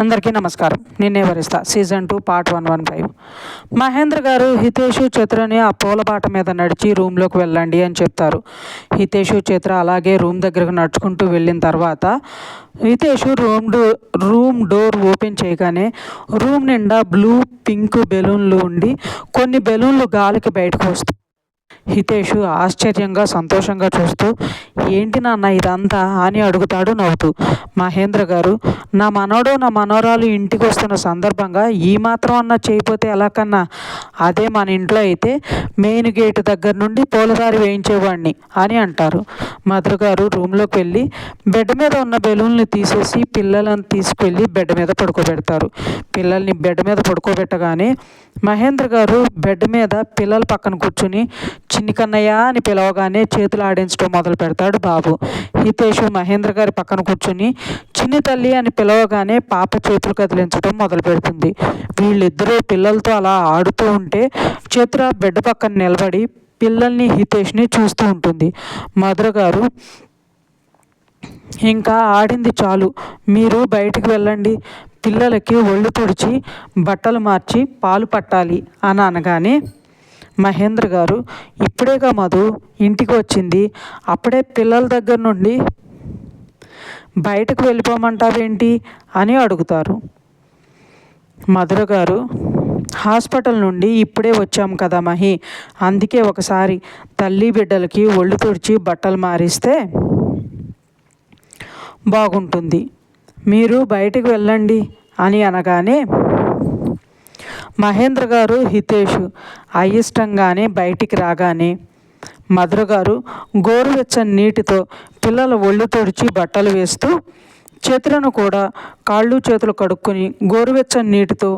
అందరికీ నమస్కారం. Ninne Varistha season two part one one five. Mahendra గారు హితేషు చిత్రని ఆ పూలబాట మీద నడిచి రూమ్లోకి వెళ్ళండి అని చెప్తారు. హితేషు చిత్ర అలాగే రూమ్ దగ్గరకు నడుచుకుంటూ వెళ్ళిన తర్వాత Hitesh room door room door open చేయగానే రూమ్ నిండా బ్లూ పింక్ బెలూన్లు ఉండి కొన్ని బెలూన్లు గాలికి బయటకు వస్తాయి హితేషు ఆశ్చర్యంగా సంతోషంగా చూస్తూ ఏంటి నాన్న ఇదంతా? అని అడుగుతాడు నవ్వుతూ. మహేంద్ర గారు నా మనోడు నా మనోరాలు ఇంటికి వస్తున్న సందర్భంగా ఈ మాత్రం అన్న చేయకపోతే ఎలా కన్నా? అదే మన ఇంట్లో అయితే మెయిన్ గేట్ దగ్గర నుండి పూలదారి వేయించేవాడిని అని అంటారు. మధుర గారు రూమ్లోకి వెళ్ళి బెడ్ మీద ఉన్న బెలూన్ని తీసేసి పిల్లలను తీసుకెళ్ళి బెడ్ మీద పడుకోబెడతారు. పిల్లల్ని బెడ్ మీద పడుకోబెట్టగానే మహేంద్ర గారు బెడ్ మీద పిల్లల పక్కన కూర్చుని చిన్ని కన్నయ్య అని పిలవగానే చేతులు ఆడించడం మొదలు పెడతాడు బాబు. హితేషు మహేంద్ర గారి పక్కన కూర్చుని చిన్ని తల్లి అని పిలవగానే పాప చేతులు కదిలించడం మొదలు పెడుతుంది. వీళ్ళిద్దరూ పిల్లలతో అలా ఆడుతూ ఉంటే చిత్ర బిడ్డ పక్కన నిలబడి పిల్లల్ని హితేష్ని చూస్తూ ఉంటుంది. మధుర గారు ఇంకా ఆడింది చాలు. మీరు బయటికి వెళ్ళండి. పిల్లలకి ఒళ్ళు తుడిచి బట్టలు మార్చి పాలు పట్టాలి అని అనగానే మహేంద్ర గారు ఇప్పుడేగా మధు ఇంటికి వచ్చింది. అప్పుడే పిల్లల దగ్గర నుండి బయటకు వెళ్ళిపోమంటావేంటి? అని అడుగుతారు. మధుర గారు హాస్పిటల్ నుండి ఇప్పుడే వచ్చాం కదా మహి. అందుకే ఒకసారి తల్లి బిడ్డలకి ఒళ్ళు తుడిచి బట్టలు మారిస్తే బాగుంటుంది. మీరు బయటకు వెళ్ళండి అని అనగానే మహేంద్ర గారు హితేష్ అయిష్టంగానే బయటికి రాగానే మధుర గారు గోరువెచ్చని నీటితో పిల్లల ఒళ్ళు తుడిచి బట్టలు వేస్తూ చేతులను కూడా కాళ్ళు చేతులు కడుక్కొని గోరువెచ్చని నీటితో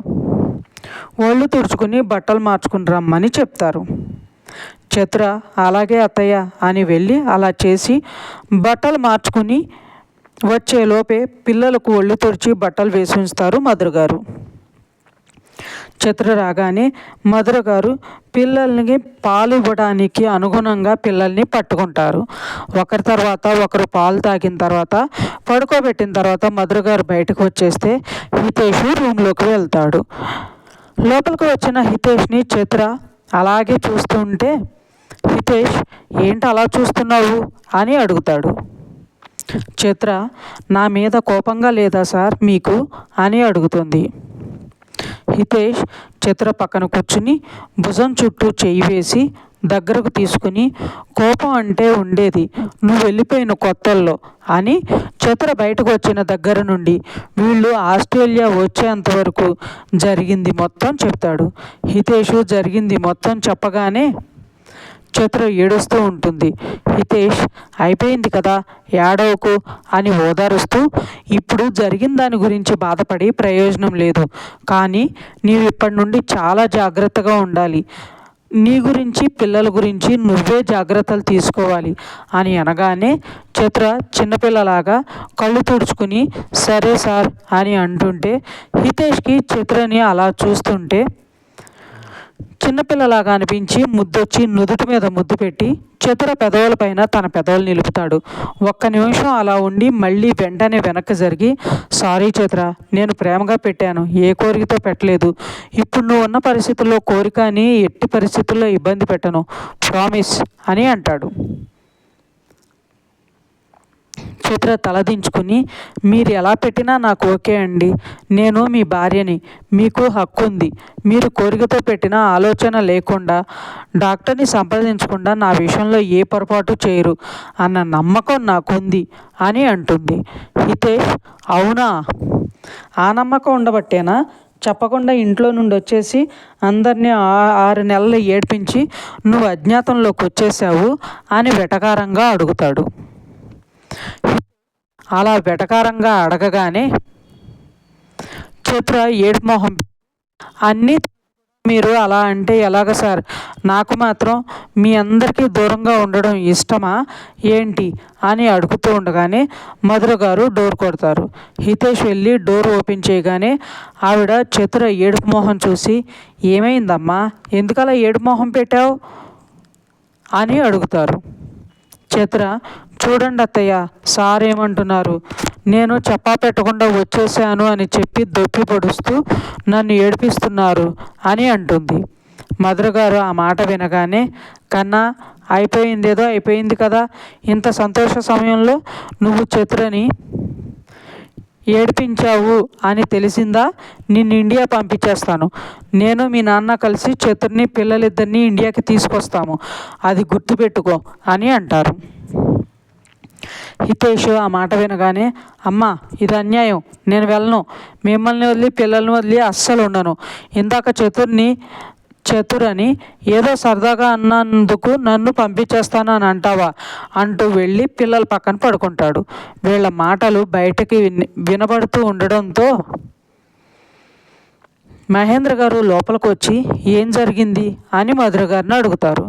ఒళ్ళు తుడుచుకుని బట్టలు మార్చుకుని రమ్మని చెప్తారు. చతుర అలాగే అత్తయ్య అని వెళ్ళి అలా చేసి బట్టలు మార్చుకుని వచ్చేలోపే పిల్లలకు ఒళ్ళు తుడిచి బట్టలు వేసి ఉంచుతారు మధుర గారు. చిత్ర రాగానే మధుర గారు పిల్లల్ని పాలు ఇవ్వడానికి అనుగుణంగా పిల్లల్ని పట్టుకుంటారు. ఒకరి తర్వాత ఒకరు పాలు తాగిన తర్వాత పడుకోబెట్టిన తర్వాత మధుర గారు బయటకు వచ్చేస్తే హితేష్ రూమ్లోకి వెళ్తాడు. లోపలికి వచ్చిన హితేష్ని చిత్ర అలాగే చూస్తుంటే హితేష్ ఏంటి అలా చూస్తున్నావు? అని అడుగుతాడు. చిత్ర నా మీద కోపంగా లేదా సార్ మీకు? అని అడుగుతుంది. హితేష్ చిత్ర పక్కన కూర్చుని భుజం చుట్టూ చేయి వేసి దగ్గరకు తీసుకుని కోపం అంటే ఉండేది. నువ్వు వెళ్ళిపోయిన కొత్తల్లో అని చిత్ర బయటకు వచ్చిన దగ్గర నుండి వీళ్ళు ఆస్ట్రేలియా వచ్చేంత వరకు జరిగింది మొత్తం చెప్తాడు. హితేషు జరిగింది మొత్తం చెప్పగానే నక్షత్రం ఏడుస్తూ ఉంటుంది. హితేష్ అయిపోయింది కదా ఏడవకు అని ఓదారుస్తూ ఇప్పుడు జరిగిన దాని గురించి బాధపడి ప్రయోజనం లేదు. కానీ నీవు ఇప్పటి నుండి చాలా జాగ్రత్తగా ఉండాలి. నీ గురించి పిల్లల గురించి నువ్వే జాగ్రత్తలు తీసుకోవాలి అని అనగానే చిత్ర చిన్నపిల్లలాగా కళ్ళు తుడుచుకుని సరే సార్ అని అంటుంటే హితేష్కి చిత్రని అలా చూస్తుంటే చిన్నపిల్లలాగా అనిపించి ముద్దొచ్చి నుదుటి మీద ముద్దు పెట్టి చిత్ర పెదవులపైన తన పెదవులు నిలుపుతాడు. ఒక్క నిమిషం అలా ఉండి మళ్ళీ వెంటనే వెనక్కి జరిగి సారీ చతుర నేను ప్రేమగా పెట్టాను ఏ కోరికతో పెట్టలేదు. ఇప్పుడు నువ్వు ఉన్న పరిస్థితుల్లో కోరిక అని ఎట్టి పరిస్థితుల్లో ఇబ్బంది పెట్టను. ప్రామిస్ అని అంటాడు. చిత్ర తలదించుకుని మీరు ఎలా పెట్టినా నాకు ఓకే అండి. నేను మీ భార్యని. మీకు హక్కు ఉంది. మీరు కోరికతో పెట్టిన ఆలోచన లేకుండా డాక్టర్ని సంప్రదించకుండా నా విషయంలో ఏ పొరపాటు చేయరు. అన్న నమ్మకం నాకుంది అని అంటుంది. హితేష్ అవునా? ఆ నమ్మకం ఉండబట్టేనా? చెప్పకుండా ఇంట్లో నుండి వచ్చేసి అందరినీ ఆరు నెలలు ఏడ్పించి నువ్వు అజ్ఞాతంలోకి వచ్చేసావు అని వెటకారంగా అడుగుతాడు. అలా వెటకారంగా అడగగానే చిత్ర ఏడుపు మొహం. అన్నీ మీరు అలా అంటే ఎలాగ సార్? నాకు మాత్రం మీ అందరికీ దూరంగా ఉండడం ఇష్టమా? ఏంటి? అని అడుగుతూ ఉండగానే మధుర గారు డోర్ కొడతారు. హితేష్ వెళ్ళి డోర్ ఓపెన్ చేయగానే ఆవిడ చతుర ఏడుపు మొహం చూసి ఏమైందమ్మా? ఎందుకలా ఏడుపు మొహం పెట్టావు? అని అడుగుతారు. చిత్ర చూడండి అత్తయ్య సార్ ఏమంటున్నారు నేను చెప్పా పెట్టకుండా వచ్చేసాను అని చెప్పి దొప్పి పొడుస్తూ నన్ను ఏడిపిస్తున్నారు అని అంటుంది. మధుర గారు ఆ మాట వినగానే కన్నా అయిపోయింది ఏదో అయిపోయింది కదా. ఇంత సంతోష సమయంలో నువ్వు చిత్రని ఏడిపించావు అని తెలిసిందా? నిన్ను ఇండియా పంపించేస్తాను. నేను మీ నాన్న కలిసి చతుర్ని పిల్లలిద్దరిని ఇండియాకి తీసుకొస్తాము. అది గుర్తుపెట్టుకో అని అంటారు. హితేష్ ఆ మాట వినగానే అమ్మ ఇది అన్యాయం. నేను వెళ్ళను. మిమ్మల్ని వదిలి పిల్లల్ని వదిలి అస్సలు ఉండను. ఇందాక చతుర్ని చతురని ఏదో సరదాగా అన్నందుకు నన్ను పంపించేస్తాను అని అంటావా అంటూ వెళ్ళి పిల్లల పక్కన పడుకుంటాడు. వీళ్ళ మాటలు బయటకి విన్ వినబడుతూ ఉండడంతో మహేంద్ర గారు లోపలికి వచ్చి ఏం జరిగింది? అని మధుర గారిని అడుగుతారు.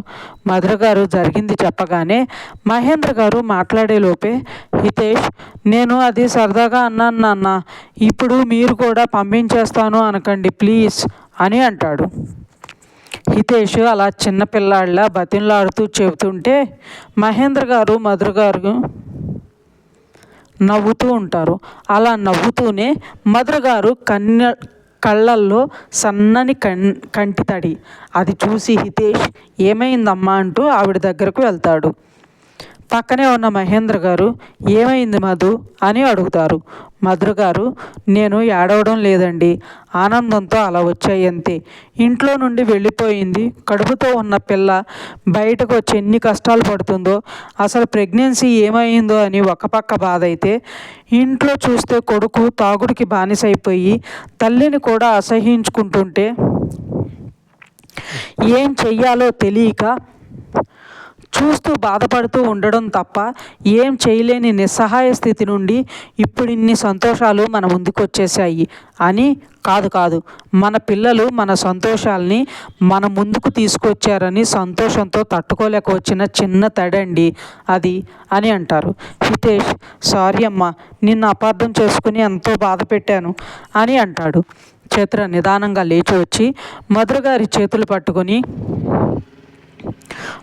మధుర గారు జరిగింది చెప్పగానే మహేంద్ర గారు మాట్లాడే లోపే హితేష్ నేను అది సరదాగా అన్నాను నాన్న. ఇప్పుడు మీరు కూడా పంపించేస్తాను అనకండి ప్లీజ్ అని అంటాడు. హితేష్ అలా చిన్నపిల్లాళ్ళ బతిన్లాడుతూ చెబుతుంటే మహేంద్ర గారు మధుర గారు నవ్వుతూ ఉంటారు. అలా నవ్వుతూనే మధుర గారు కన్య కళ్ళల్లో సన్నని కన్ కంటి తడి. అది చూసి హితేష్ ఏమైందమ్మా అంటూ ఆవిడ దగ్గరకు వెళ్తాడు. పక్కనే ఉన్న మహేంద్ర గారు ఏమైంది మధు? అని అడుగుతారు. మధుర గారు నేను ఏడవడం లేదండి. ఆనందంతో అలా వచ్చాయి అంతే. ఇంట్లో నుండి వెళ్ళిపోయింది. కడుపుతో ఉన్న పిల్ల బయటకు వచ్చి ఎన్ని కష్టాలు పడుతుందో అసలు ప్రెగ్నెన్సీ ఏమైందో అని ఒక పక్క బాధ అయితే ఇంట్లో చూస్తే కొడుకు తాగుడికి బానిసైపోయి తల్లిని కూడా అసహించుకుంటుంటే ఏం చెయ్యాలో తెలియక చూస్తూ బాధపడుతూ ఉండడం తప్ప ఏం చేయలేని నిస్సహాయ స్థితి నుండి ఇప్పుడు ఇన్ని సంతోషాలు మన ముందుకొచ్చేసాయి అని కాదు కాదు మన పిల్లలు మన సంతోషాలని మన ముందుకు తీసుకొచ్చారని సంతోషంతో తట్టుకోలేక వచ్చిన చిన్న తడండి అది అని అంటారు. హితేష్ సారీ అమ్మ నిన్ను అపార్థం చేసుకుని ఎంతో బాధ పెట్టాను అని అంటాడు. చిత్ర నిదానంగా లేచి వచ్చి మధుర గారి చేతులు పట్టుకొని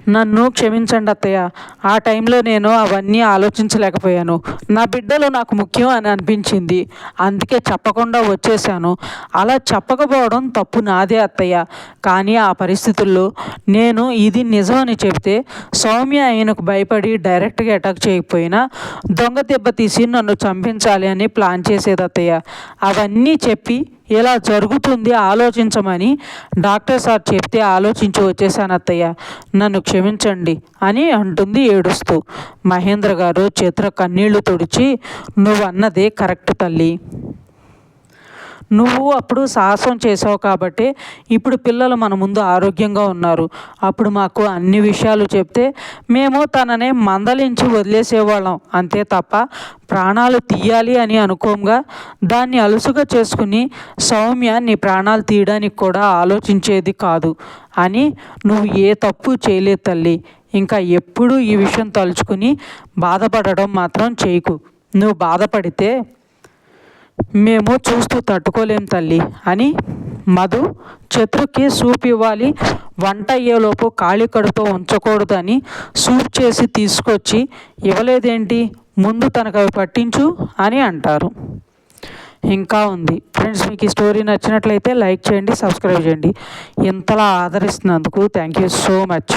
నన్ను క్షమించండి అత్తయ్య. ఆ టైంలో నేను అవన్నీ ఆలోచించలేకపోయాను. నా బిడ్డలు నాకు ముఖ్యం అని అనిపించింది. అందుకే చెప్పకుండా వచ్చేసాను అలా చెప్పకపోవడం తప్పు నాదే అత్తయ్య. కానీ ఆ పరిస్థితుల్లో నేను ఇది నిజం అని చెప్తే సౌమ్య ఆయనకు భయపడి డైరెక్ట్గా అటాక్ చేయకపోయినా దొంగ దెబ్బ తీసి నన్ను చంపించాలి అని ప్లాన్ చేసేది అత్తయ్య. అవన్నీ చెప్పి ఇలా జరుగుతుంది ఆలోచించమని డాక్టర్ సార్ చెప్తే ఆలోచించి వచ్చేసాను అత్తయ్య. నన్ను క్షమించండి అని అంటుంది ఏడుస్తూ. మహేంద్ర గారు చిత్ర కన్నీళ్ళు తుడిచి నువ్వు అన్నదే కరెక్ట్ తల్లి. నువ్వు అప్పుడు సాహసం చేసావు కాబట్టి ఇప్పుడు పిల్లలు మన ముందు ఆరోగ్యంగా ఉన్నారు. అప్పుడు మాకు అన్ని విషయాలు చెప్తే మేము తననే మందలించి వదిలేసేవాళ్ళం. అంతే తప్ప ప్రాణాలు తీయాలి అని అనుకోంగా దాన్ని అలుసుగా చేసుకుని సౌమ్య నీ ప్రాణాలు తీయడానికి కూడా ఆలోచించేది కాదు అని నువ్వు ఏ తప్పు చేయలేదు తల్లి. ఇంకా ఎప్పుడూ ఈ విషయం తలుచుకుని బాధపడడం మాత్రం చేయకు. నువ్వు బాధపడితే మేము చూస్తూ తట్టుకోలేం తల్లి అని మధు చతురుకి సూప్ ఇవ్వాలి. వంట అయ్యేలోపు ఖాళీ కడుపుతో ఉంచకూడదు అని సూప్ చేసి తీసుకొచ్చి ఇవ్వలేదేంటి? ముందు తనకు అవి పట్టించు అని అంటారు. ఇంకా ఉంది. ఫ్రెండ్స్ మీకు ఈ స్టోరీ నచ్చినట్లయితే లైక్ చేయండి సబ్స్క్రైబ్ చేయండి. ఇంతలా ఆదరిస్తున్నందుకు థ్యాంక్ యూ సో మచ్.